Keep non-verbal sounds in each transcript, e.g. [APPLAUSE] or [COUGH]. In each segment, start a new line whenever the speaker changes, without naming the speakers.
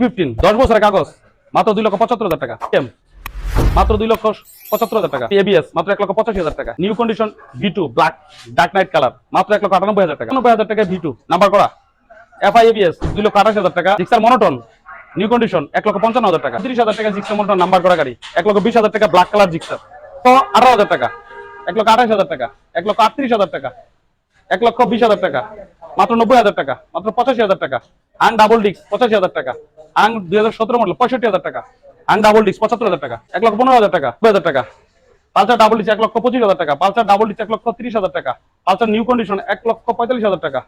Fifteen দশ বছরের কাগজ মাত্র দুই লক্ষ পঁচাত্তর হাজার টাকা মাত্র দুই লক্ষ সত্তর হাজার টাকা এবিএস মাত্র এক লক্ষ পঁচাশি হাজার টাকা new condition V two black dark night colour মাত্র এক লক্ষ আটানব্বই হাজার টাকা নব্বই হাজার টাকা ভি টু নাম্বার করা এফআই এবিএস দুই লক্ষ আঠাশ হাজার টাকা জিক্সার মনোটন নিউ কন্ডিশন এক লক্ষ পঞ্চান্ন হাজার টাকা তিরিশ হাজার টাকা জিক্সার মনোটন নাম্বার করা গাড়ি এক লক্ষ বিশ হাজার টাকা ব্ল্যাক কালার জিক্সার তো আঠারো হাজার টাকা এক লক্ষ আঠাশ হাজার টাকা এক লক্ষ আটত্রিশ হাজার টাকা এক লক্ষ বিশ হাজার টাকা মাত্র নব্বই হাজার টাকা মাত্র পঁচাশি হাজার টাকা আং ডাবল ডিস্ক পঁচাশি হাজার টাকা আং দুই হাজার সতেরো মডেল পঁয়ষট্টি হাজার টাকা আং ডাবল ডিস্ক পঁচাত্তর হাজার টাকা এক লক্ষ পনেরো হাজার টাকা দুই হাজার টাকা পালসার ডাবল ডিস্ক এক লক্ষ পঁচিশ হাজার টাকা পালসার ডাবল ডিস্ক এক লক্ষ তিরিশ হাজার টাকা পালসার নিউ কন্ডিশন এক লক্ষ পঁয়তাল্লিশ হাজার টাকা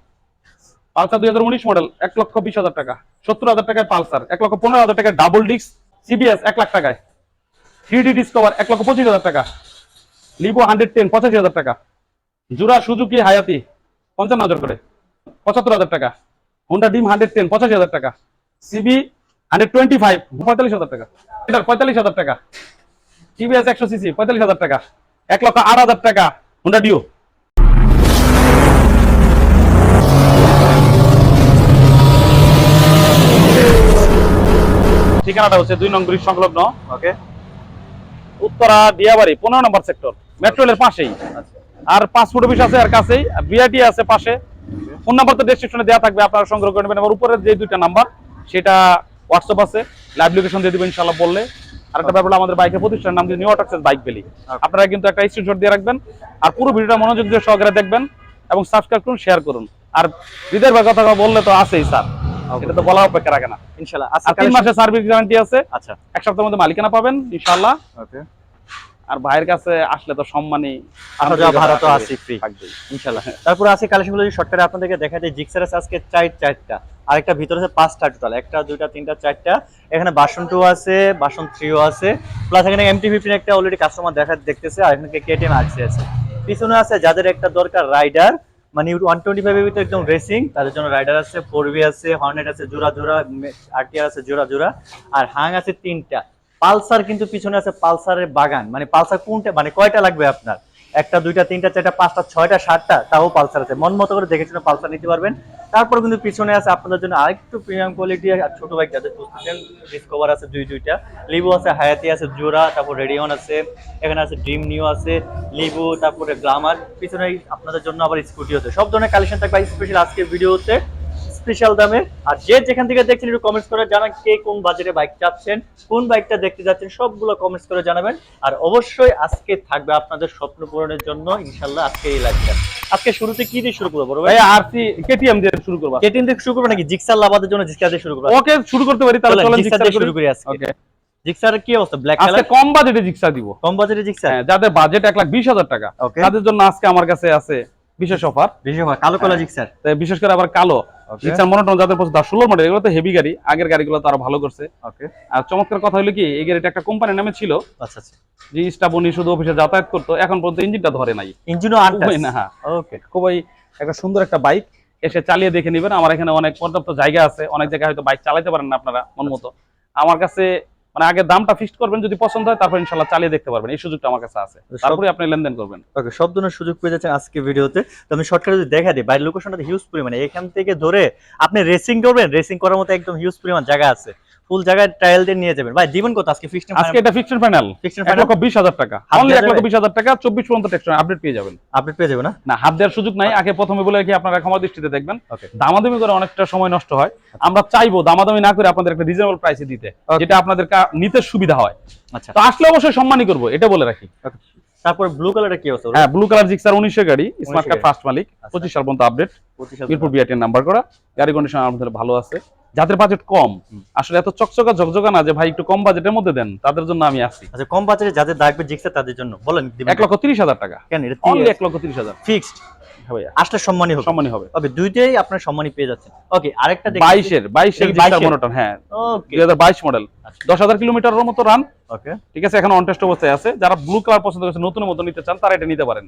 পালসার দুই হাজার উনিশ মডেল এক লক্ষ বিশ হাজার টাকা সত্তর হাজার টাকায় পালসার এক লক্ষ পনেরো হাজার টাকায় ডাবল ডিস্ক সিবিএস এক লাখ টাকায় থ্রি ডি ডিসকভার এক লক্ষ পঁচিশ হাজার টাকা লিভো হান্ড্রেড টেন পঁচাশি হাজার টাকা জুরা সুজুকি হায়াতি পঞ্চান্ন হাজার করে পঁচাত্তর হাজার টাকা হোন্ডা ডিম হান্ড্রেড টেন পঁচাশি হাজার টাকা সিবি হান্ড্রেড টোয়েন্টি ফাইভ পঁয়তাল্লিশ হাজার টাকা। এটার পঁয়তাল্লিশ হাজার টাকা। টিভিএস একশো সিসি পঁয়তাল্লিশ হাজার টাকা। এক লক্ষ আট হাজার টাকা হোন্ডা ডিও ঠিকানাটা হচ্ছে দুই নং ব্রিজ সংলগ্ন।
ওকে
উত্তরা দিয়াবাড়ি পনেরো নম্বর সেক্টর। মেট্রো রেলের পাশেই।
আচ্ছা।
আর পাসপোর্ট অফিস আছে আর কাছেই। বিআইটি আছে পাশে। ফোন নাম্বার তো ডেসক্রিপশনে দেওয়া থাকবে আপনারা সংগ্রহ করে নেবেন। আমার উপরে যে দুইটা নাম্বার সেটা হোয়াটসঅ্যাপ আছে লাইভ লোকেশন দিয়ে দেবেন ইনশাল্লাহ বললে। আর একটা ব্যাপার আমাদের বাইকের প্রতিষ্ঠানের নাম দিয়ে নিউ অটাক্সেস বাইক বেলি। আপনারা কিন্তু একটা স্ক্রিনশট দিয়ে রাখবেন আর পুরো ভিডিওটা মনোযোগ দিয়ে সহকারে দেখবেন এবং সাবস্ক্রাইব করুন শেয়ার করুন। আর হৃদয়ের কথা বললে তো আছেই স্যার এটা তো বলা অপেক্ষা রাখে না।
ইনশাল্লাহ
আর তিন মাসের সার্ভিস গ্যারান্টি আছে।
আচ্ছা।
এক সপ্তাহের মধ্যে মালিকানা পাবেন ইনশাল্লাহ
ওকে।
আর ভাইয়ের কাছে আসলে তো সম্মানই।
আসা যাওয়া ভাড়া তো আছে ফ্রি ইনশাআল্লাহ। তারপর আছে কালেকশনগুলো শর্টকাটে আপনাদেরকে দেখা যায় জিক্সার আজকে চার চারটা। আরেকটা ভিতরে আছে পাঁচটা টোটাল একটা, দুইটা, তিনটা, চারটা। এখানে বাসন টু আছে, বাসন থ্রিও আছে। প্লাস এখানে এমটি ফিফটিন একটা অলরেডি কাস্টমার দেখা দেখতেছে, আর এখানে কেটিএম আরসি আছে। পিছনে আছে যাদের একটা দরকার রাইডার মানে ওয়ান টোয়েন্টি ফাইভের ভিতরে একদম রেসিং তাদের জন্য রাইডার আছে ফোর বি আছে হর্নেট আছে, জোড়া জোড়া আরটিআর আছে, জোড়া জোড়া। আর হাং আছে তিনটা। পালসার কিন্তু পিছনে আছে পালসারের বাগান মানে পালসার কোনটা মানে কয়টা লাগবে আপনার? একটা, দুইটা, তিনটা, চারটা, পাঁচটা, ছয়টা, সাতটা, তাও পালসার আছে। মন মতো করে দেখে শুনে পালসার নিতে পারবেন। তারপর কিন্তু পিছনে আছে আপনাদের জন্য আরেকটু প্রিমিয়াম কোয়ালিটি আর ছোট বাইক যাদের খুঁজতেছেন ডিসকভার আছে দুই, দুইটা। লিবু আছে হায়াতি আছে জোড়া তারপর রেডিয়ন আছে, এখানে আছে ড্রিম নিউ আছে লিবু তারপরে গ্লামার পিছনে আপনাদের জন্য আবার স্কুটি আছে সব ধরনের কালেকশন থাকবে। স্পেশাল আজকের ভিডিওতে স্পেশাল দামে। আর যে যেখান থেকে দেখছেন একটু কমেন্টস করে জানান কে কোন বাজেটে বাইক চাচ্ছেন কোন বাইকটা দেখতে যাচ্ছেন সবগুলো কমেন্টস করে জানাবেন। আর অবশ্যই আজকে থাকবে আপনাদের স্বপ্ন পূরণের জন্য ইনশাল্লাহ আজকে এই লাইভটা আজকে শুরুতে কি দিয়ে শুরু করব বড় ভাই?
ভাই আরসি কেটিএম দিয়ে শুরু করবা।
কেটিন থেকে শুরু করব নাকি জিক্সার লাভাদের জন্য জিক্সার দিয়ে শুরু করব?
ওকে শুরু করতে পারি তাহলে
চলেন, জিক্সার
জিক্সার
দিয়ে শুরু করি আজকে।
ওকে।
জিক্সার কি অবস্থা? ব্ল্যাক
আজকে
কালার
কম বাজেটে জিক্সা দিব।
কম বাজেটে জিক্সার
হ্যাঁ, যাদের বাজেট এক লাখ বিশ হাজার টাকা
ওকে
তাদের জন্য আজকে আমার কাছে আছে বিশেষ অফার
বেশি হয়। কালো কালো জিক্সার
বিশেষ করে আবার কালো। জিক্সার মনোটন যাদের পছন্দ মডেল এগুলো তো হেভি গাড়ি আগের গাড়িগুলো তো আরও ভালো করছে।
ওকে
আর চমৎকার কথা হলো কি এই গাড়িটা একটা কোম্পানির নামে ছিল।
আচ্ছা আচ্ছা।
যে স্টাবনি শুধু অফিসে যাতায়াত করতো এখন পর্যন্ত ইঞ্জিনটা ধরে নাই।
ইঞ্জিনও
খুবই না হ্যাঁ।
ওকে
খুবই একটা সুন্দর একটা বাইক এসে চালিয়ে দেখে নেবেন। আমার এখানে অনেক পর্যাপ্ত জায়গা আছে অনেক জায়গায় হয়তো বাইক চালাতে পারেন না আপনারা মন মতো। আমার কাছে মানে আগে দামটা ফিক্সড করবেন যদি পছন্দ হয় তারপর ইনশাআল্লাহ চালিয়ে দেখতে পারবেন। এই সুযোগটা আমার কাছে আছে। তারপরে আপনি লেনদেন করবেন।
ওকে সব ধরনের সুযোগ পেয়ে যাচ্ছেন আজকে ভিডিওতে। তো আমি শর্টকাটে যদি দেখা দিই বাইরের লোকেশনটা হিউজ পরিমাণে এখান থেকে ধরে আপনি রেসিং করবেন রেসিং করার মতো একদম হিউজ পরিমাণ জায়গা আছে। ফুল জায়গায় ট্রায়াল দিয়ে নিয়ে যাবেন। ভাই দিবেন কত আজকে ফিক্সড
আজকে এটা ফিক্সড ফাইনাল
ফিক্সড ফাইনাল
লক্ষ বিশ হাজার টাকা। অনলি
দেওয়া
এক লক্ষ
যাবে?
বিশ হাজার টাকা চব্বিশ পর্যন্ত টেক্সট আপডেট পেয়ে যাবেন।
আপডেট পেয়ে যাবেন না?
না হাত দেওয়ার সুযোগ নাই। আগে প্রথমে বলে কি আপনারা ক্ষমা দৃষ্টিতে দেখবেন। দামাদামি করে অনেকটা সময় নষ্ট হয়। আমরা চাইব দামাদামি না করে আপনাদের একটা রিজনেবল প্রাইসে দিতে যেটা আপনাদের নিতে সুবিধা হয়।
আচ্ছা।
তো আসলে অবশ্যই সম্মানই করব এটা বলে রাখি।
তারপর ব্লু কালারটা কি অবস্থা?
হ্যাঁ ব্লু কালার জিক্সার উনিশের গাড়ি স্মার্ট কার্ড ফার্স্ট মালিক
আচ্ছা।
পঁচিশ সাল পর্যন্ত আপডেট
পঁচিশ হাজার
মিরপুর বিআরটির নাম্বার করা। গাড়ি কন্ডিশন আমাদের ভালো আছে। যাদের বাজেট কম আসলে এত চকচকা ঝকঝকা না যে ভাই একটু কম বাজেটের মধ্যে দেন তাদের জন্য আমি আছি।
আচ্ছা কম বাজেটে যাদের লাগবে জিক্সার তাদের জন্য বলেন
এক লক্ষ তিরিশ হাজার টাকা।
কেন? এটা
এক লক্ষ তিরিশ হাজার।
ফিক্সড
ভাইয়া।
আসলে সম্মানই হবে।
সম্মানই হবে।
ওকে দুইটাই আপনার সম্মানই পেয়ে যাচ্ছেন। ওকে আরেকটা দেখি।
বাইশের বাইশের
এই
জিক্সার
22
মনোটন হ্যাঁ।
ওকে।
দুই হাজার বাইশ মডেল
আচ্ছা।
দশ হাজার কিলোমিটারের মতো রান
ওকে।
ঠিক আছে এখন অনটেস্ট অবস্থায় আছে। যারা ব্লু কালার পছন্দ করছে নতুন মতো নিতে চান তারা এটা নিতে পারেন।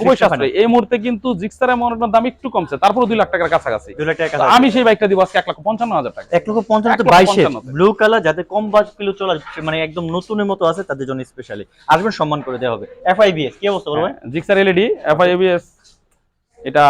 খুবই এই মুহূর্তে কিন্তু জিক্সার মনোটন দাম একটু কমছে। তারপরে দুই লাখ টাকার কাছাকাছি।
দুই লাখ টাকা
আমি সেই বাইকটা দিব আজকে এক লাখ পঞ্চান্ন হাজার টাকা।
এক লক্ষ পঞ্চান্ন বাইশে ব্লু কালার যাদের কম বাজ কিলো চলা মানে একদম নতুনের মতো আছে তাদের জন্য স্পেশালি আসবেন সম্মান করে দেওয়া হবে। এফআইবিএস কি অবস্থা বলবেন
জিক্সার এলইডি এফআই এবিএস এটা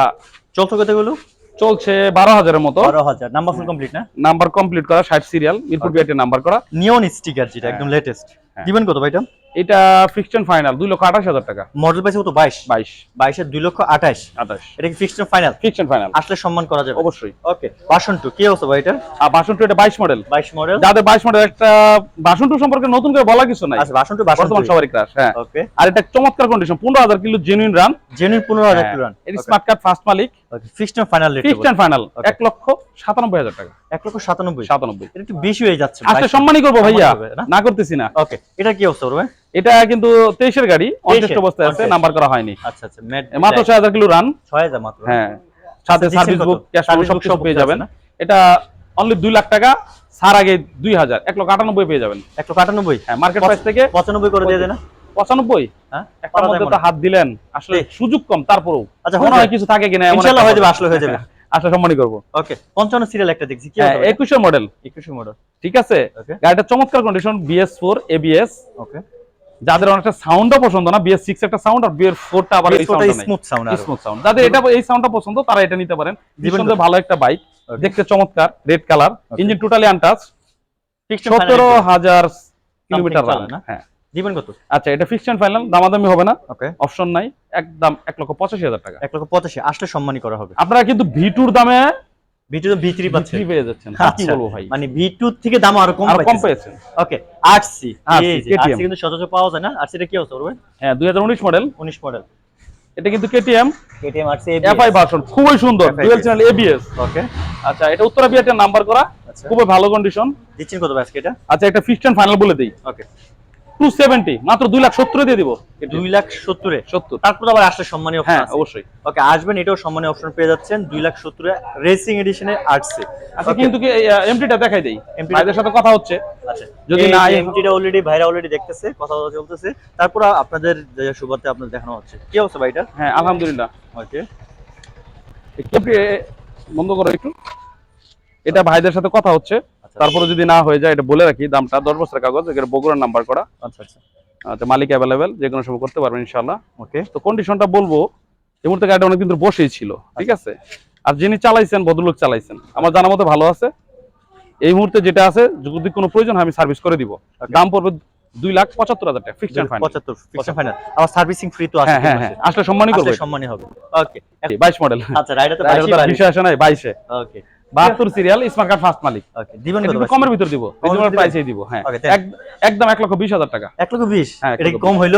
চলছে কতগুলো
চলছে বারো হাজারের মতো।
বারো হাজার। নাম্বার ফুল কমপ্লিট না?
নাম্বার কমপ্লিট করা ষাট সিরিয়াল মিরপুর বিআইটি নাম্বার করা।
নিয়ন স্টিকার যেটা একদম লেটেস্ট
হ্যাঁ।
দিবেন কত ভাই এটা?
এটা ফিক্সড ফাইনাল দুই লক্ষ আঠাশ হাজার টাকা।
মডেল পাইছে কত? বাইশ?
বাইশ।
বাইশের দুই লক্ষ আঠাশ।
আঠাশ।
এটা কি ফিক্সড ফাইনাল
ফিক্সড ফাইনাল
আসলে সম্মান করা যাবে।
অবশ্যই।
ওকে বাসন টু কি অবস্থা ভাই এটা?
আর বাসন টু এটা বাইশ মডেল
বাইশ মডেল
যাদের বাইশ মডেল একটা বাসন টু সম্পর্কে নতুন করে বলা কিছু নাই।
আচ্ছা বাসন টু বাসন
বর্তমান সবারই ক্রাশ হ্যাঁ।
ওকে
আর এটা চমৎকার কন্ডিশন পনেরো হাজার কিলো জেনুইন রান
জেনুইন পনেরো হাজার কিলো রান
এটা স্মার্ট কার্ড ফার্স্ট মালিক।
Fixed final rate
fixed final
Okay.
এক লক্ষ সাতানব্বই হাজার টাকা।
এক লক্ষ সাতানব্বই।
সাতানব্বই।
এটা একটু বেশি হয়ে যাচ্ছে।
আসলে সম্মানই করব ভাইয়া।
না?
করতেছি না।
ওকে এটা কি অবস্থা
এটা কিন্তু তেইশের গাড়ি অনটেস্ট অবস্থায় আছে নাম্বার করা হয়নি।
আচ্ছা আচ্ছা
মাত্র ছয় হাজার কিলো রান
ছয় হাজার মাত্র।
হ্যাঁ। সাথে সার্ভিস বুক ক্যাশ সব
সব
পেয়ে যাবেন। এটা অনলি দুই লাখ টাকা সার আগে দুই হাজার এক লক্ষ আটানব্বই পেয়ে যাবেন।
এক লক্ষ আটানব্বই?
হ্যাঁ মার্কেট প্রাইস থেকে
পঁচানব্বই করে দিয়ে দেন না?
পঁচানব্বই?
হ্যাঁ?
একটার মধ্যে তো হাত দিলেন। আসলে সুযোগ কম তারপরেও।
আচ্ছা,
মনে
হয়।
কিছু থাকে কিনা এমন
ইনশাআল্লাহ হয়ে যাবে, আসলে হয়ে যাবে। [LAUGHS]
আসলে সম্মানই করব।
ওকে পঞ্চান্ন সিরিয়াল একটা দেখছি কি
হ্যাঁ
অবস্থা ভাই?
একুশের মডেল।
একুশে মডেল।
ঠিক আছে? গাড়িটা চমৎকার condition BS four ABS
okay.
যাদের অনেকটা সাউন্ডও পছন্দ না বিএস সিক্স একটা সাউন্ড আর বিএস ফোরটা আবার
স্মুথ সাউন্ড
স্মুথ সাউন্ড যাদের এটা এই সাউন্ডটা পছন্দ তারা এটা নিতে পারেন।
দিবেন
ভালো একটা বাইক দেখতে চমৎকার red colour engine totally untouch সতেরো হাজার কিলোমিটার হ্যাঁ।
দিবেন কত?
আচ্ছা এটা ফিক্সড ফাইনাল দামাদামি হবে না।
ওকে
অপশন নাই একদম এক লক্ষ পঁচাশি হাজার টাকা।
এক লক্ষ পঁচাশি আসলে সম্মানই করা হবে।
আপনারা কিন্তু ভিটুর দামে
ভিটু তো ভি থ্রি পাচ্ছে
বিক্রি পেয়ে যাচ্ছেন কি
আচ্ছা,
বলব ভাই?
মানে থেকে দাম আরও কম
কম পেয়েছেন।
ওকে আরসি আরসি কিন্তু সচরাচর পাওয়া যায় না। আরসি এটা কি অবস্থা করবে
হ্যাঁ দুই হাজার উনিশ মডেল
উনিশ মডেল
এটা কিন্তু KTM
KTM RC
FI version খুবই সুন্দর ডুয়েল চ্যানেল এবিএস
ওকে
আচ্ছা এটা উত্তরা বিআরটির নাম্বার করা
আচ্ছা।
খুবই ভালো কন্ডিশন
দিচ্ছেন কত ব্যাস এটা?
আচ্ছা একটা ফিক্সড ফাইনাল বলে দেই।
ওকে
টু সেভেন্টি মাত্র দুই লাখ সত্তর দিয়ে দিব।
দুই লাখ সত্তরে?
সত্তর।
তারপর আবার আসলে সম্মানীয়
হ্যাঁ অবশ্যই।
ওকে আসবেন এটাও সম্মানীয় অপশন পেয়ে যাচ্ছেন। দুই লাখ সত্তরে রেসিং এডিশনের আর্টসে
আচ্ছা কিন্তু কি এমটিটা দেখাই দেই। ভাইদের সাথে কথা হচ্ছে।
আচ্ছা।
যদি না
এমটিটা অলরেডি ভাইরা অলরেডি দেখতেছে কথা চলতেছে। তারপর আপনাদের যে সুবাদে আপনাদের দেখানো হচ্ছে। কি অবস্থা ভাই এটা?
হ্যাঁ আলহামদুলিল্লাহ।
ওকে
একটু বন্ধ করো একটু। এটা ভাইদের সাথে কথা হচ্ছে। তারপরে যদি না হয়ে যায় এটা বলে রাখি দামটা দশ বছরের কাগজ এখানে বগুড়ার নাম্বার করা।
আচ্ছা আচ্ছা।
আচ্ছা মালিক অ্যাভেলেবেল যে কোনো সময় করতে পারবেন ইনশাল্লাহ
ওকে
তো কন্ডিশনটা বলব এই মুহূর্তে গাড়িটা অনেকদিন ধরে বসেই ছিল ঠিক আছে? আর যিনি চালাইছেন ভদ্রলোক চালাইছেন আমার জানা মতো ভালো আছে। এই মুহূর্তে যেটা আছে যদি কোনো প্রয়োজন হয় আমি সার্ভিস করে দিব। দাম পড়বে দুই লাখ পঁচাত্তর হাজার টাকা ফিক্সড ফাইন
পঁচাত্তর ফিক্সড ফাইনাল আবার সার্ভিসিং ফ্রি তো আছে।
হ্যাঁ হ্যাঁ। হ্যাঁ আসলে সম্মানই করবে।
সম্মানই হবে। ওকে
বাইশ মডেল
আচ্ছা রাইডার তো বাইশই বাড়ি।
বিষয় আসে নাই বাইশে।
ওকে
বাহাত্তর সিরিয়াল স্মার্ট কার্ড ফার্স্ট মালিক।
ওকে দিবেন কত
কমের ভিতর দিব রিজনেবল দিব হ্যাঁ। একদম এক লক্ষ বিশ হাজার টাকা।
এক লক্ষ বিশ?
হ্যাঁ, এক
এটা কি কম হইল?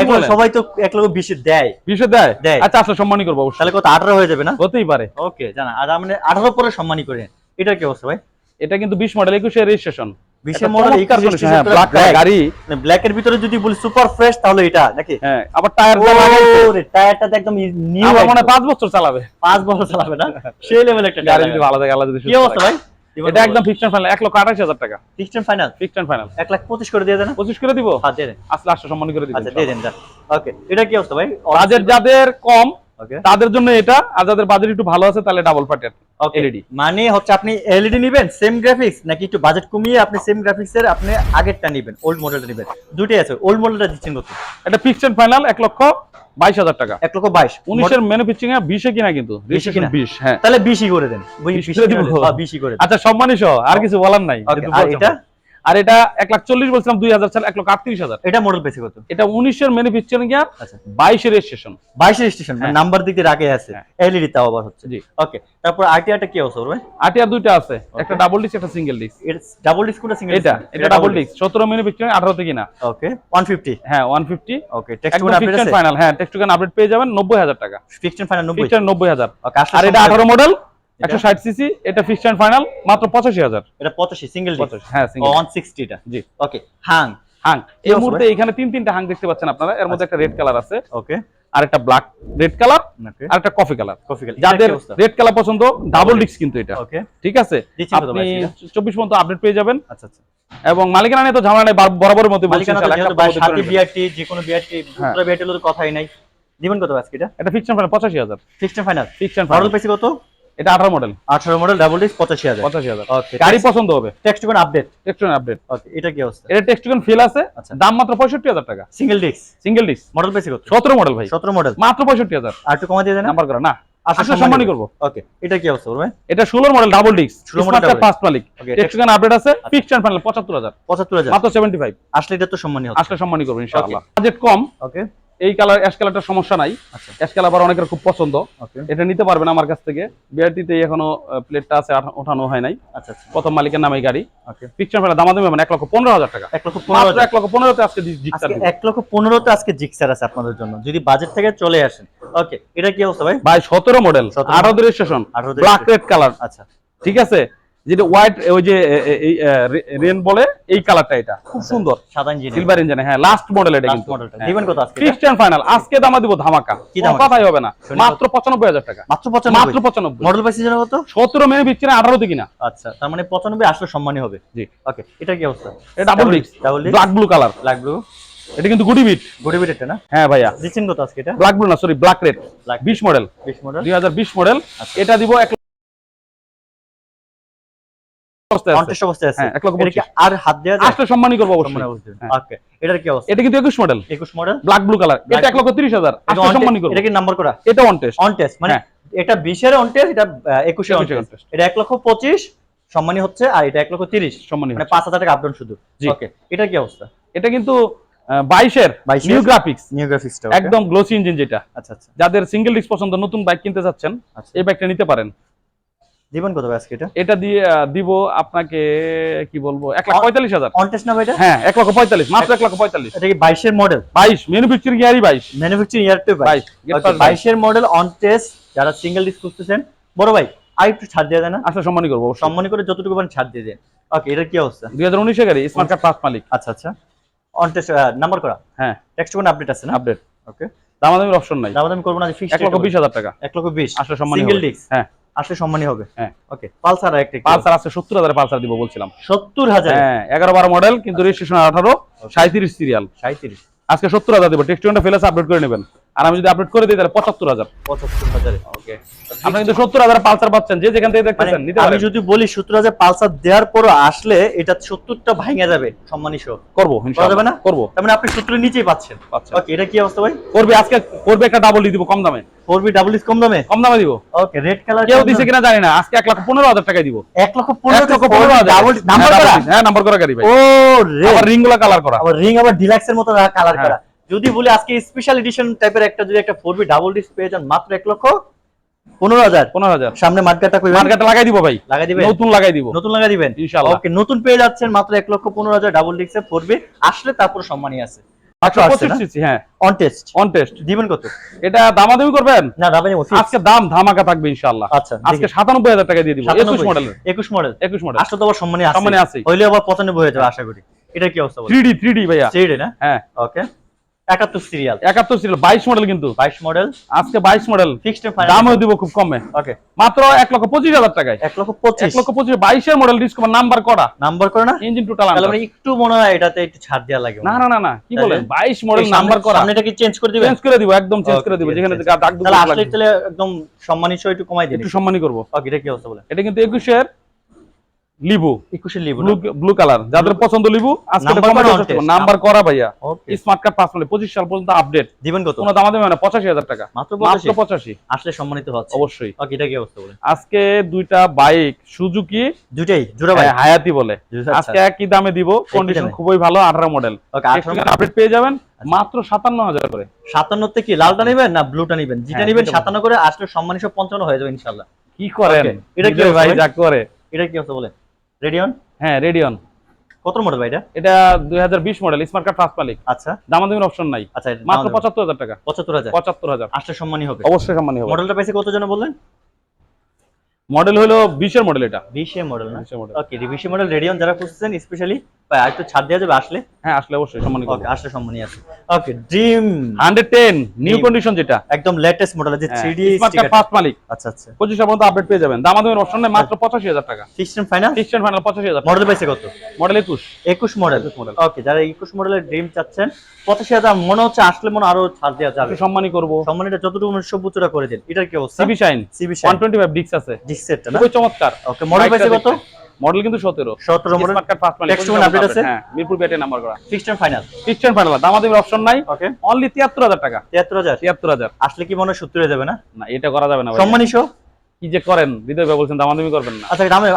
এখন
সবাই তো এক লক্ষ বিশে দেয়।
বিশে দেয়?
দেয়।
আচ্ছা আসলে সম্মানই করব অবশ্যই।
তাহলে কত আঠারো হয়ে যাবে না?
হতেই পারে।
ওকে জানা। আর মানে আঠারো পরে সম্মানই করে। এটা কি অবস্থা ভাই?
এটা কিন্তু বিশ মডেল একুশে রেজিস্ট্রেশন
বিশের মডেল এই
হ্যাঁ ব্ল্যাক গাড়ি
ব্ল্যাক এর ভিতরে যদি বলি সুপার ফ্রেশ তাহলে এটা নাকি?
হ্যাঁ আবার টায়ার
ওরে টায়ারটা একদম নিউ
আমার মনে পাঁচ বছর চালাবে।
পাঁচ বছর চালাবে না? [LAUGHS] সেই লেভেল একটা
গাড়ি যদি ভালো থাকে আলাদা
কি অবস্থা ভাই?
এটা একদম ফিক্সড ফাইনাল লক্ষ টাকা।
Fixed final
fixed final
lakh পঁচিশ করে দিয়ে দেন।
পঁচিশ করে দিব?
হ্যাঁ দিয়ে দেন।
আসলে সম্মান করে দিব
আচ্ছা দিয়ে দেন ওকে এটা কি অবস্থা ভাই?
বাজেট যাদের কম তাদের জন্য এটা আর যাদের বাজেট একটু ভালো আছে তাহলে ডাবল পার্টের এলইডি
মানে হচ্ছে আপনি এলইডি নেবেন সেম গ্রাফিক্স নাকি একটু বাজেট কমিয়ে আপনি সেম গ্রাফিক্স এর আপনি আগেরটা নেবেন ওল্ড মডেলটা নেবেন? দুটোই আছে ওল্ড মডেলটা দিচ্ছেন কত?
এটা ফিক্সড ফাইনাল এক লক্ষ বাইশ হাজার টাকা।
এক লক্ষ বাইশ।
উনিশের ম্যানুফ্যাকচারিং এ বিশে কিনা কিন্তু? বিশ হ্যাঁ।
তাহলে বিশই করে দেন। বিশই
করে?
দেন।
আচ্ছা সম্মানই সহ আর কিছু বলার নাই।
এটা?
আর এটা এক লাখ চল্লিশ বলছিলাম দুই হাজার চার এক লক্ষ আটত্রিশ হাজার।
এটা মডেল পেয়েছে কত?
এটা উনিশের ম্যানুফ্যাকচারিং
আচ্ছা।
বাইশের রেজিস্ট্রেশন
বাইশের স্টেশন
হ্যাঁ।
নাম্বার দিক আগে আছে।
হ্যাঁ।
এলইডি তাও আবার হচ্ছে।
জি।
ওকে তারপর আরটিআরটা কি অবস্থা ভাই
আটিয়ার দুইটা আছে একটা ডাবল ডিস্ক একটা সিঙ্গেল ডিস্ক
এর ডাবল ডিস্কটা সিঙ্গেল
এটা এটা ডাবল ডিস্ক সতেরো ম্যানুফ্যাকচারিং আঠারোতে কিনা।
ওকে 150
হ্যাঁ one fifty
okay text code update আছে?
ফাইনাল হ্যাঁ টেক্সট আপডেট পেয়ে যাবেন নব্বই হাজার টাকা।
ফিক্সড ফাইনাল 90
ফিক্সড নব্বই হাজার।
ওকে
আর এটা
সম্ভব।
আঠারো মডেল একশো ষাট সিসি এটা ফিক্সড ফাইনাল মাত্র পঁচাশি হাজার।
এটা 85 সিঙ্গেল
হ্যাঁ সিঙ্গেল
160 এটা
জি।
ওকে হাং
হাং এই মুহূর্তে এখানে তিন তিনটা হাং দেখতে পাচ্ছেন আপনারা। এর মধ্যে একটা রেড কালার আছে।
ওকে
আর একটা ব্ল্যাক রেড কালার আর একটা কফি কালার
কফি কালার
যাদের রেড কালার পছন্দ ডাবল ডিস্ক কিন্তু এটা।
ওকে
ঠিক আছে? আপনি
ভাই?
চব্বিশ পর্যন্ত আপডেট পেয়ে যাবেন।
আচ্ছা আচ্ছা।
এবং মালিকানা নিয়ে তো ঝামেলা নেই বার- বরাবরের মতো
ভাই সাথে বিআরটি যে কোনো বিআরটি
হ্যাঁ।
পুরো বিআরটি কথাই নাই। দিবেন কত আজকে এটা?
এটা ফিক্সড ফাইনাল পঁচাশি হাজার।
ফিক্সড ফাইনাল
ফিক্সড ফাইনাল
কত?
এটা আঠারো মডেল
18 মডেল ডাবল ডিস্ক 85000
পঁচাশি হাজার।
ওকে
গাড়ি পছন্দ হবে।
টেক্সট আপডেট
টেক্সটন আপডেট
ওকে এটা কি অবস্থা?
এটা টেক্সটন ফিল আছে।
আচ্ছা।
দাম মাত্র পঁয়ষট্টি হাজার টাকা।
Single disc
single disc
model পেয়েছে কত?
সতেরো মডেল ভাই।
17 মডেল
মাত্র পঁয়ষট্টি হাজার।
আর একটু কমা দিয়ে দেন
নাম্বার করা না। আসলে সম্মানই করব।
ওকে এটা কি অবস্থা
এটা ষোলোর model double disc
16 model double
first মালিক।
Okay,
আপডেট আছে ফিক্সড এন্ড ফাইনাল পঁচাত্তর হাজার।
পঁচাত্তর হাজার।
মাত্র সেভেন্টি ফাইভ
আসলে এটা তো
আসলে সম্মানই করব ইনশাআল্লাহ। বাজেট কম।
ওকে
এই কালার অ্যাশ কালারটা সমস্যা নাই।
আচ্ছা।
অ্যাশ কালার আবার অনেকের খুব পছন্দ। এটা নিতে পারবেন আমার কাছ থেকে। বিআরটিতে এখনও প্লেটটা আছে ওঠানো হয় নাই।
আচ্ছা আচ্ছা।
প্রথম মালিকের নামে গাড়ি।
ওকে।
পিকচার ফেলা দামা দেবে মানে এক লক্ষ পনেরো হাজার টাকা।
এক লক্ষ পনেরো
এক লক্ষ পনেরোতে আজকে জিক্সার।
এক লক্ষ পনেরোতে আজকে জিক্সার আছে আপনাদের জন্য। যদি বাজেট থেকে চলে আসেন। ওকে এটা কি অবস্থা ভাই?
ভাই সতেরো মডেল
17
আঠারো রেজিস্ট্রেশন
18
ব্ল্যাক রেড কালার
আচ্ছা।
ঠিক আছে? যেটা হোয়াইট ওই যে রেন বলে এই কালারটা এটা। খুব সুন্দর।
সাদা ইঞ্জিন
সিলভার ইঞ্জিনে হ্যাঁ লাস্ট মডেল এটা কিন্তু।
দিবেন কত আজকে?
ফিক্সড ফাইনাল আজকে দামা দিব ধামাকা।
কি দাম
কথাই হবে না। মাত্র পঁচানব্বই হাজার টাকা।
মাত্র পঁচানব্বই?
মাত্র পঁচানব্বই।
মডেল পাইছি যেন কত?
সতেরো মেনে বিচ্ছি না আঠারোতে কিনা।
আচ্ছা তার মানে পঁচানব্বই আসলে সম্মানী হবে।
জি।
ওকে এটা কি অবস্থা?
এটা double disc
double
black blue colour
লাগবে
এটা কিন্তু গুডি বিট
গুডি বিট এটা না?
হ্যাঁ ভাইয়া।
দিচ্ছেন কত আজকে এটা?
ব্ল্যাক ব্লু না সরি ব্ল্যাক রেড
Black
বিশ মডেল
বিশ মডেল
দুই হাজার বিশ মডেল
আচ্ছা।
এটা দিব
আর হাত দেওয়া
আসলে সম্মানই করব অবশ্যই।
সম্মানী অবস্থা
হ্যাঁ।
ওকে এটার কি অবস্থা?
এটা কিন্তু একুশ মডেল
একুশ মডেল
ব্ল্যাক ব্লু কালার এটা এক লক্ষ তিরিশ হাজার। আসলে সম্মানই করব।
এটা কি নাম্বার করা?
এটা ওয়ান টেস্ট
অন টেস্ট মানে। এটা বিশের অন টেস্ট এটা একুশে অন টেস্ট এটা এক লক্ষ পঁচিশ সম্মানী হচ্ছে আর এটা লক্ষ মানে টাকা আপডাউন শুধু। ওকে এটা কি অবস্থা?
এটা কিন্তু বাইশের।
22
নিউ গ্রাফিক্স
নিউ গ্রাফিক্সটা
একদম গ্লোসি ইঞ্জিন যেটা।
আচ্ছা আচ্ছা।
যাদের সিঙ্গেল ডিস্ক পছন্দ নতুন বাইক কিনতে চাচ্ছেন
আচ্ছা।
এই বাইকটা নিতে পারেন।
দিবেন কত আজকে এটা?
এটা দিয়ে দিব আপনাকে কি বলব এক লাখ পঁয়তাল্লিশ হাজার।
অন না ভাই এটা?
হ্যাঁ এক লক্ষ পঁয়তাল্লিশ মাত্র এক লক্ষ পঁয়তাল্লিশ।
এটা কি বাইশের মডেল
বাইশ ম্যানুফ্যাকচারিং ইয়ারই বাইশ।
ম্যানুফ্যাকচারিং ইয়ার টু
বাইশ।
বাইশের মডেল অনটেস্ট যারা সিঙ্গেল ডিস্ক খুঁজতেছেন বড় ভাই আর একটু ছাড় দিয়ে দেয় না
আসলে সম্মানই করব অবশ্যই।
সম্মানী করে যতটুকু পারেন ছাড় দিয়ে দেন। ওকে এটা কি অবস্থা?
দুই হাজার উনিশে গাড়ি স্মার্ট কার্ড ফার্স্ট মালিক।
আচ্ছা আচ্ছা। অন টেস্ট নাম্বার করা?
হ্যাঁ।
টেক্সট কোনো আপডেট আছে না?
আপডেট
ওকে
দামাদামির অপশন নাই।
দাম দাম করব না ফিক্স
এক লক্ষ বিশ হাজার টাকা।
এক লক্ষ বিশ।
আসলে সম্মানই
সিঙ্গেল ডিস্ক
হ্যাঁ।
আসলে সম্মানী হবে।
হ্যাঁ।
ওকে পালসার একটা।
পালসার আছে সত্তর হাজার পালসার দিব বলছিলাম।
সত্তর হাজার
হ্যাঁ এগারো বারো মডেল কিন্তু রেজিস্ট্রেশন আঠারো সাঁত্রিশ সিরিয়াল
সাঁত্রিশ
আজকে সত্তর হাজার দেবো। টেক্সটুনটা ফেলে আপডেট করে নেবেন। আর আমি যদি আপডেট করে দিই তাহলে পঁচাত্তর হাজার।
পঁচাত্তর হাজারে।
ওকে আপনি কিন্তু সত্তর হাজার পালসার পাচ্ছেন যে যেখান থেকে
মানে
দেখতেছেন নিতে
আমি যদি বলি সত্তর হাজার পালসার দেওয়ার পরও আসলে এটা সত্তরটা ভাঙা যাবে সম্মানী সহ।
করব
যাবে না?
করব।
তার মানে আপনি সত্তরের নিচেই পাচ্ছেন। ওকে এটা কি অবস্থা ভাই?
করবে আজকে করবে একটা ডাবল দিব কম দামে।
ফোর বি ডাবল কম দামে?
কম দামে দিব।
ওকে রেড কালার
কেউ দিছে কিনা জানি না আজকে এক লাখ পনেরো হাজার টাকা দিব।
এক লক্ষ পনেরো
এক লক্ষ পনেরো হাজার।
ডাবল নাম্বার
হ্যাঁ,
করা?
হ্যাঁ নাম্বার করা গাড়ি ভাই।
ও রে
আবার রিংগুলা কালার করা।
আবার রিং আবার ডিলাক্সের মতো কালার
হ্যাঁ।
করা। যদি বলি আজকে স্পেশাল এডিশন টাইপের একটা যদি একটা ফোর বি ডাবল ডিস্ক পেয়ে যান মাত্র এক লক্ষ পনেরো হাজার।
পনেরো হাজার।
সামনে মার্কেটটা কই
মার্কেটে লাগাই দিব ভাই।
লাগাই দিবেন?
নতুন লাগাই দিব।
নতুন লাগা দিবেন?
ইনশাআল্লাহ।
ওকে নতুন পেয়ে যাচ্ছেন মাত্র এক লক্ষ পনেরো হাজার ডাবল ডিস্কে পড়বে আসলে তারপর সম্মানই আছে।
হ্যাঁ।
অন টেস্ট
অন টেস্ট
দিবেন কত?
এটা দামাদামি করবেন?
না ওসি
আজকে দাম ধামাকা থাকবে ইনশাআল্লাহ।
আচ্ছা
আজকে সাতানব্বই হাজার টাকা দিয়ে দিব। একুশ মডেলের
একুশ মডেল
একুশ মডেল
আসলে তো আবার সম্মানী আছে।
সম্মানী আছেই।
হইলে আবার পঁচানব্বই হয়ে যাবে আশা করি। এটা কি অবস্থা বলুন?
থ্রি ডি থ্রি ডি ভাইয়া।
সেইডে না?
হ্যাঁ।
ওকে একাত্তর সিরিয়াল
একাত্তর ছিল বাইশ মডেল কিন্তু।
বাইশ মডেল
আজকে বাইশ মডেল
ফিক্সড
দামও দিব খুব কমে।
ওকে
মাত্র এক লক্ষ পঁচিশ হাজার টাকায়।
এক লক্ষ পঁচিশ।
এক লক্ষ পঁচিশ বাইশের মডেল ডিসকভার নাম্বার করা
নাম্বার করে না?
ইঞ্জিন টোটাল
তাহলে মানে একটু মনে হয় এটাতে একটু ছাড় দেওয়া লাগে
না না না না। কি বলেন? বাইশ মডেল নাম্বার করা।
সামনেটা কি চেঞ্জ করে দিবেন
চেঞ্জ করে দিব একদম চেঞ্জ করে দিব। যেখানে দাগ দুগ
তাহলে একদম সম্মানিত একটু কমাই দিন।
একটু সম্মানই করব।
ওকে এটা কি অবস্থা বলেন?
এটা কিন্তু একুশের লিবু।
একুশের লিভ
ব্লু ব্লু কালার। যাদের পছন্দ লিবু আজকে। নাম্বার করা ভাইয়া। স্মার্ট কার্ড পঁচিশ সাল পর্যন্ত আপডেট
দিবেন কত?
কোনো না টাকা।
মাত্র
মাত্র
পঁচাশি?
পঁচাশি।
আসলে সম্মানিত হচ্ছে।
অবশ্যই।
ওকে এটা কি অবস্থা বলেন?
আজকে দুইটা বাইক সুজুকি
দুইটাই জোড়া ভাই
হায়াতি বলে।
আচ্ছা।
আজকে একই দামে দিব কন্ডিশন খুবই ভালো আঠারো মডেল
ওকে আঠারো
আপডেট পেয়ে যাবেন মাত্র সাতান্ন হাজার করে।
সাতান্নতে কি লালটা নেবেন না ব্লুটা নেবেন? যেটা
হ্যাঁ,
নেবেন
যেটা
সাতান্ন করে আসলে সম্মানিত পঞ্চান্ন হয়ে যাবে ইনশাল্লাহ
কি করেন?
এটা কি
ভাই যা করে।
এটা কি অবস্থা বলেন? রেডিয়ন
হ্যাঁ রেডিয়ন
কত মডেল ভাই এটা?
এটা দুই হাজার বিশ মডেল স্মার্ট কার্ড ফার্স্ট মালিক।
আচ্ছা।
দামাদামির অপশন নাই।
আচ্ছা
মাত্র পঁচাত্তর হাজার টাকা।
পঁচাত্তর হাজার।
পঁচাত্তর হাজার।
আসলে সম্মানী হবে।
অবশ্যই সম্মানী হবে।
মডেলটা পাইছে কত জন বললেন?
মডেল হলো 20 এর মডেল এটা।
20 এর মডেল না?
বিশের মডেল
ওকে বিশে মডেল রেডিয়ন যারা খুঁজছেন স্পেশালি ভাই আর একটু ছাড় দেওয়া যাবে আসলে?
হ্যাঁ আসলে অবশ্যই সম্মানী
ওকে আসলে সম্মানী আছে। Okay dream
hundred ten new condition যেটা।
একদম লেটেস্ট মডেল যে
হ্যাঁ,
থ্রি ডি
স্মার্ট ফার্স্ট মালিক।
আচ্ছা আচ্ছা।
পঁচিশ পর্যন্ত আপডেট পেয়ে যাবেন। দামাদামির অপশন নেই মাত্র পঁচাশি হাজার টাকা।
ফাইনাল
ফাইনাল পঁচাশি হাজার
মডেল পাইছে কত?
মডেল একুশ।
একুশ মডেল ওকে যারা একুশ মডেলের ড্রিম চাচ্ছেন পঁচাশি হাজার মনে হচ্ছে আসলে মনে আরও ছাড় দেওয়া যাবে।
সম্মানী করব।
সম্মানিটা যতটুকু সবুজরা করে দিন। এটার কি অবস্থা?
CB shine
CB
twenty five ডিক্স আছে।
ডিক্স সেটটা না?
খুবই চমৎকার।
ওকে মডেল পাইছে কত?
মডেল কিন্তু সতেরো।
17 model.
Smart card first
one update আছে?
হ্যাঁ মিরপুর বিআরটি নাম্বার করা।
Fixed and final
fixed final দাম দামাদামির অপশন নাই।
ওকে
অনলি তিয়াত্তর হাজার টাকা।
73000
তিয়াত্তর হাজার।
আসলে কি মনে হয় 70 হয়ে যাবে না?
না এটা করা যাবে না ভাই।
সম্মানী সহ?
কি যে করেন? হৃদয় ভাই বলছেন দামাদামি করবেন না।
আচ্ছা দামে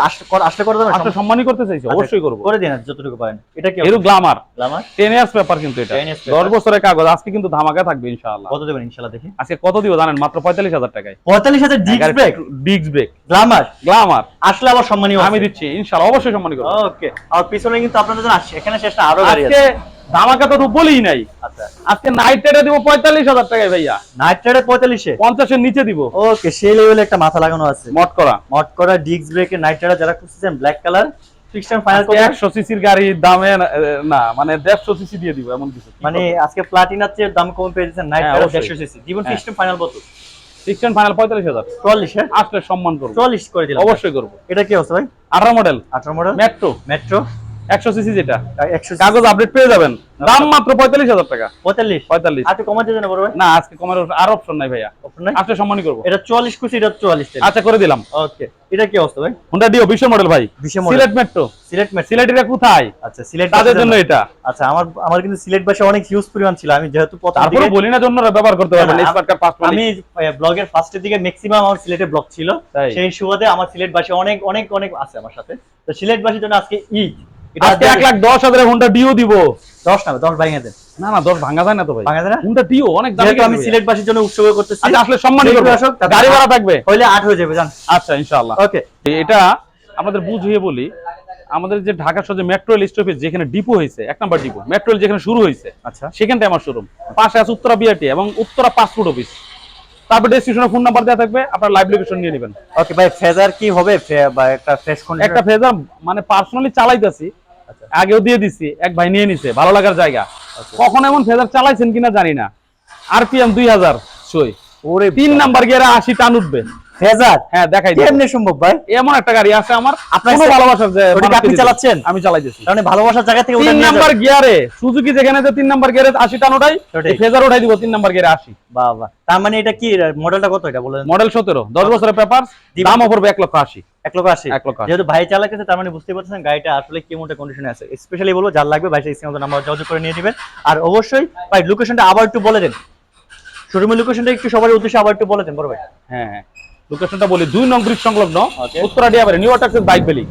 আসলে করে দেবেন?
আপনি সম্মানই করতে চাইছি অবশ্যই করব।
করে দিন যতটুকু পারেন। এটা কি
এরু Glamour
Glamour
ten years paper কিন্তু এটা।
10
দশ বছরের কাগজ আজকে কিন্তু ধামাকা থাকবে ইনশাআল্লাহ।
কত দেবেন ইনশাআল্লাহ দেখি।
আজকে কত দিব জানেন? মাত্র পঁয়তাল্লিশ হাজার টাকায়।
45000 disc brake
disc brake
Glamour
Glamour
আসলে আবার সম্মানী
আমি দিচ্ছি ইনশাআল্লাহ অবশ্যই সম্মানই করব।
ওকে আর পিছনে কিন্তু আপনাদের জন্য আসছে এখানে শেষ না আরও গাড়ি
আজকে
আছে
ধামাকা তো বলেই নাই।
আচ্ছা।
আজকে নাইট রাইডে দিব পঁয়তাল্লিশ হাজার টাকায় ভাইয়া।
নাইট 45 এ
পঞ্চাশের নিচে দিব।
ওকে সেই লেভেলে একটা মাথা লাগানো আছে।
মট করা।
মড করা ডিস্ক ব্রেকের নাইট রাইডার যারা খুঁজছেন ব্ল্যাক কালার ফাইনাল
গাড়ির দামে না- মানে দেড়শো সিসি দিয়ে দিব এমন কিছু।
মানে আজকে প্লাটিনার চেয়ে দাম কম পেয়ে নাইট
হ্যাঁ।
150 সিসি জীবন
হ্যাঁ।
ফাইনাল কত?
সিক্সটিন ফাইনাল পঁয়তাল্লিশ হাজার।
44 হ্যাঁ?
আসলে সম্মান করব।
44 করে দিলাম।
অবশ্যই করব।
এটা কি অবস্থা ভাই?
আঠারো মডেল
18 মডেল
মেট্রো
মেট্রো
একশো সিসি যেটা।
100
কাগজ আপডেট পেয়ে যাবেন। দাম মাত্র পঁয়তাল্লিশ হাজার টাকা।
45
পঁয়তাল্লিশ।
আর একটু কমাতে দেন বড়
না আজকে কমের আর অপশন নাই ভাইয়া।
অপশন নাই?
আসলে সম্মানই করব।
এটা 44 কুচি এটা 44 টাকা
আচ্ছা করে দিলাম।
ওকে। এটা কি অবস্থা ভাই?
হোন্ডা ডিও বিশ মডেল ভাই।
20 model
Sylhet metro
Sylhet metro
সিলেটিরা কোথায়?
আচ্ছা সিলেট
তাদের জন্য এটা।
আচ্ছা আমার আমার কিন্তু সিলেট ভাষা অনেক হিউজ পরিমাণ ছিল। আমি যেহেতু
তারপরে বলি না জন্য ব্যবহার করতে পারবেন স্মার্ট কার্ড পাস
আমি ব্লগের ফার্স্টের দিকে ম্যাক্সিমাম আমার সিলেটে ব্লগ ছিল। সেই সুবাদে আমার সিলেট ভাষা অনেক অনেক অনেক আছে আমার সাথে। তো সিলেট ভাষার জন্য আজকে ঈদ।
আজকে এক লাখ দশ হাজারে হোন্ডা ডিও দিব।
10 না 10 ভাঙে দেন
না না দশ ভাঙা যায় না তো ভাই।
ভাঙা যায় না?
হোন্ডা ডিও অনেক দামি
আমি
ভাইয়া।
জন্য উৎসর্গ করতেছি।
আচ্ছা আসলে সম্মানই
যেগুলো
করব।
আসুক, তাদের
গাড়ি ভাড়া থাকবে।
হইলে 8 হয়ে যাবে জান।
আচ্ছা ইনশাআল্লাহ।
ওকে।
এটা আমাদের বুঝিয়ে বলি আমাদের যে ঢাকা শহরে মেট্রো রেল স্টপেজ যেখানে ডিপো হয়েছে এক নাম্বার ডিপো মেট্রো রেল যেখানে শুরু হয়েছে
আচ্ছা।
সেখানটায় আমার শোরুম পাশে আছে উত্তরা বিআরটি এবং উত্তরা পাসপোর্ট অফিস তারপর ডেসক্রিপশনে ফোন নাম্বার দেওয়া থাকবে আপনার লাইভ লোকেশন নিয়ে নেবেন।
ওকে ভাই ফেজার কি হবে? একটা ফ্রেশ
একটা ফেজার মানে পার্সোনালি চালাইতেছি। আগেও দিয়ে দিছি এক ভাই নিয়ে নিছে ভালো লাগার জায়গা।
আচ্ছা।
কখন এমন ফেজার চালাইছেন কিনা জানি না। আরপিএম দুই হাজার সই।
ওরে
তিন নাম্বার গিয়ারে আশি টান উঠবে।
ফেজার?
হ্যাঁ দেখাই।
কেমনে সম্ভব ভাই?
এমন একটা গাড়ি আছে আমার।
আপনার
কোনো ভালোবাসার যে
আপনি চালাচ্ছেন?
আমি চালাইতেছি।
মানে ভালোবাসার জায়গা থেকে
তিন নাম্বার গিয়ারে সুজুকি যেখানে যে তিন নাম্বার গিয়ারে আশি টান ওঠাই। ফেজার উঠাই দিব তিন নাম্বার গিয়ারে আশি।
বাহ বাহ তার মানে এটা কি মডেলটা কত এটা বলেন?
মডেল সতেরো দশ বছরের পেপার। দাম পড়বে এক লক্ষ আশি।
এক লক্ষ আশি।
এক লক্ষ
যেহেতু ভাই চালাইতেছে তার মানে বুঝতে পারছেন গাড়িটা আসলে কি মতো কন্ডিশনে আছে। স্পেশালি বলব যার লাগবে ভাই সেই নাম্বার যোগাযোগ করে নিয়ে নেবেন। আর অবশ্যই ভাই লোকেশনটা আবার একটু বলে দেন। শোরুমের লোকেশনটা একটু সবার উদ্দেশ্যে আবার একটু বলে দেন বড় ভাই।
হ্যাঁ লোকেশনটা বলি দুই নং ব্রিজ সংলগ্ন
Okay.
উত্তরা ডিয়াবাড়ি নিউ অটাক্সের বাইক বেলি